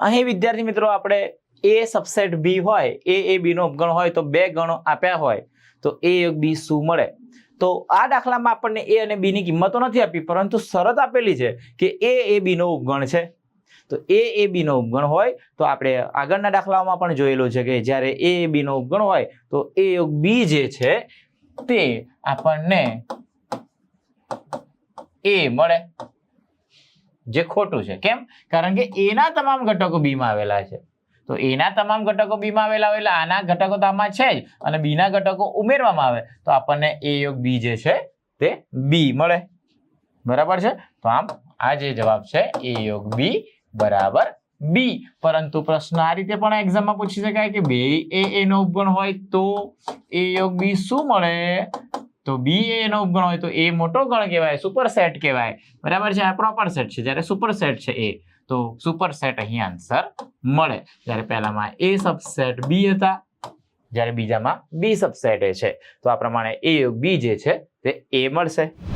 અહીં વિદ્યાર્થી મિત્રો આપણે એ સબસેટ બી હોય એ એ બી નો ઉપગણ હોય તો બે ગણો આપ્યા હોય, તો એ યોગ બી શું મળે? તો આ દાખલામાં આપણને એ અને બી ની કિંમતો નથી આપી, પરંતુ શરત આપેલી છે કે એ એ બી નો ઉપગણ છે. તો એ એ બી નો ઉપગણ હોય, તો આપણે આગળના દાખલાઓમાં પણ જોયેલું છે કે જ્યારે એ એ બી નો ઉપગણ હોય, તો એ યોગ બી જે છે તે આપણને એ મળે. જે ખોટું છે. કેમ? કારણ કે એના તમામ ઘટકો બીમાં આવેલા છે. તો એના તમામ ઘટકો બીમાં આવેલા હોય એટલે આના ઘટકો તો આમાં છે જ. અને બીના ઘટકો ઉમેરવામાં આવે. તો આપણને એ યોગ બી જે છે તે બી મળે. બરાબર છે? તો આમ આ જે જવાબ છે એ યોગ બી બરાબર બી પરંતુ પ્રશ્ન આ રીતે પણ એક્ઝામમાં પૂછી શકાય કે બે એ એનો પણ હોય તો એ યોગ બી શું મળે? તો બી એ એનો ઉપગણ હોય તો એ મોટો ગણ કહેવાય સુપર સેટ કહેવાય. બરાબર છે? આ પ્રોપર સેટ છે. જ્યારે સુપર સેટ છે એ તો સુપર સેટ અહીં આન્સર મળે. જ્યારે પહેલામાં એ સબસેટ બી હતા, જ્યારે બીજામાં બી સબસેટ એ છે. તો આ પ્રમાણે એ બી જે છે, તે એ મળશે.